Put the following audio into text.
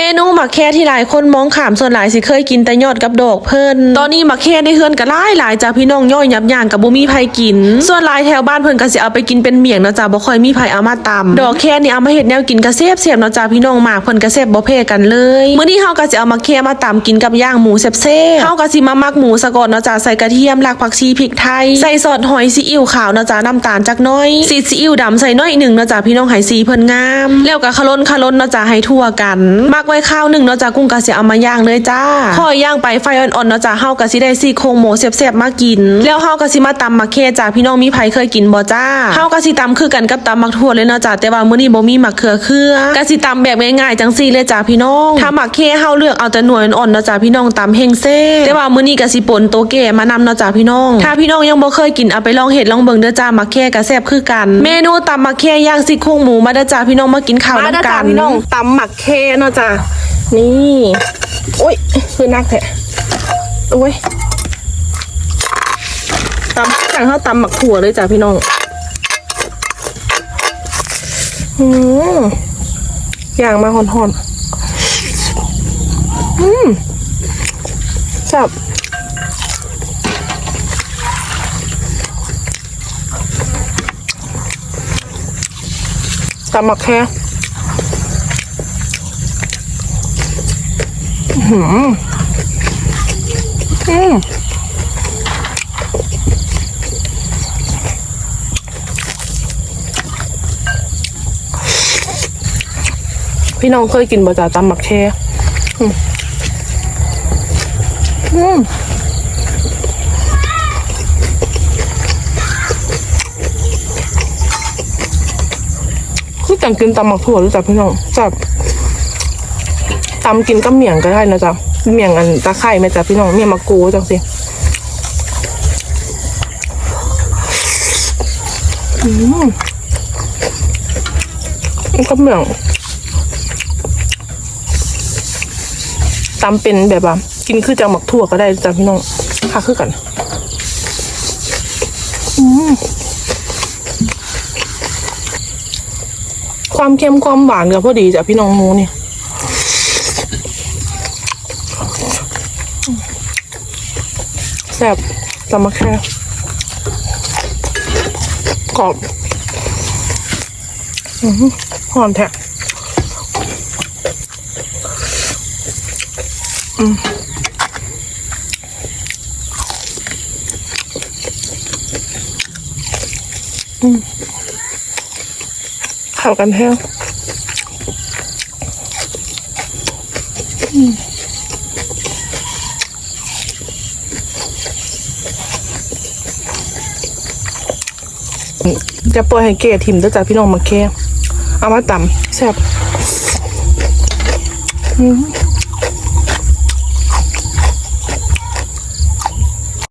เมนูหมักแค่ที่หลายคนมองขามส่วนหลายสิเคยกินแต่ยอดกับดอกเพิ่น ตอนนี้หมักแค่ในเฮือนก็หลายหลายจ้าพี่น้องย่อยยับย่างกับบ่มีไผกิน ส่วนหลายแถวบ้านเพิ่นก็สิเอาไปกินเป็นเมี่ยงเนาะจ้าบ่ค่อยมีไผเอามาตำดอกแค่นี่เอามาเฮ็ดแนวกินก็แซ่บๆเนาะจ้าพี่น้องมากเพิ่นก็แซ่บบ่แพ้กันเลยมื้อนี้เฮาก็สิเอาหมักแค่มาตำกินกับย่างหมูแซ่บๆเฮาก็สิมาหมักหมูซะก่อนเนาะจ้าใส่กระเทียมรากผักชีพริกไทยใส่ซอสหอยซีอิ๊วขาวเนาะจ้าน้ำตาลจักน้อยสีซีอิ๊วดำใส่น้อยหนึ่งเนาะจ้าพี่น้องให้สีเพิ่นงาม แล้วก็คลนคลนเนาะจ้าให้ทั่วกันมักไว้ข้าวหนึ่งเนาะจ้ากุ้งก็สิเอามาย่างเลยจ้าพอย่างไปไฟอ่อนๆเนาะจ้าเฮาก็สิได้ซี่โครงหมูแซ่บๆมากิน แล้วเฮาก็สิมาตำมักเขจ้าพี่น้องมีไผเคยกินบ่จ้าเฮาก็สิตำคือกันกับตำมักทั่วเลยเนาะจ้าแต่ว่ามื้อนี้บ่มีมักเขือเครือก็สิตำแบบง่ายๆจังซี่เลยจ้าพี่น้องถ้ามักเขเฮาเลือกเอาแต่หน่วยอ่อนๆเนาะจ้าพี่น้องตำเฮงเซ่แต่ว่ามื้อนี้ก็สิป่นโตแก่มานำเนาะจ้าพี่น้อง ถ้าพี่น้องยังบ่เคยกินเอาไปลองเฮ็ดลองเบิ่งเด้อจ้ามักแค่ก็แซ่บคือกัน เมนูตำมักแค่ย่างซี่โครงหมูมาเด้อจ้าพี่น้องมากินข้าวมานํเด้อกัจ้านพี่น้องตำหมักแค่เนาะจ้ะนี่โอ้ยคือนักแท้โอ้ยตำสั่งข้าวตำหมักถั่วเลยจ้ะพี่น้องอืมอย่างมาหอนๆอืมจับตำหมักแค่ อืมพี่น้องเคยกินบะจ่าตำหมักแช่อืมอืมคือจังกินตำหมักถั่วหรือจับพี่น้องจับ ตำกินกับเมี่ยงก็ได้นะจ๊ะเมี่ยงอันตะไคร้ไหมจ๊ะพี่น้องเมี่ยงมะกรูดจังสิอืมกับเมี่ยงตำเป็นแบบว่ากินคือจังหมักถั่วก็ได้จ้ะพี่น้องค่ะคือกันอืมความเค็มความหวานกับพอดีจ้ะพี่น้องหมูเนี่ย แซ่บตำมะแค่กรอบอือหือหอมแท้อืมอืมเข้ากันแท้ จะปล่อยให้เกะทิมด้วยจากพี่น้องมาแค่เอามาตำแซ่บอืม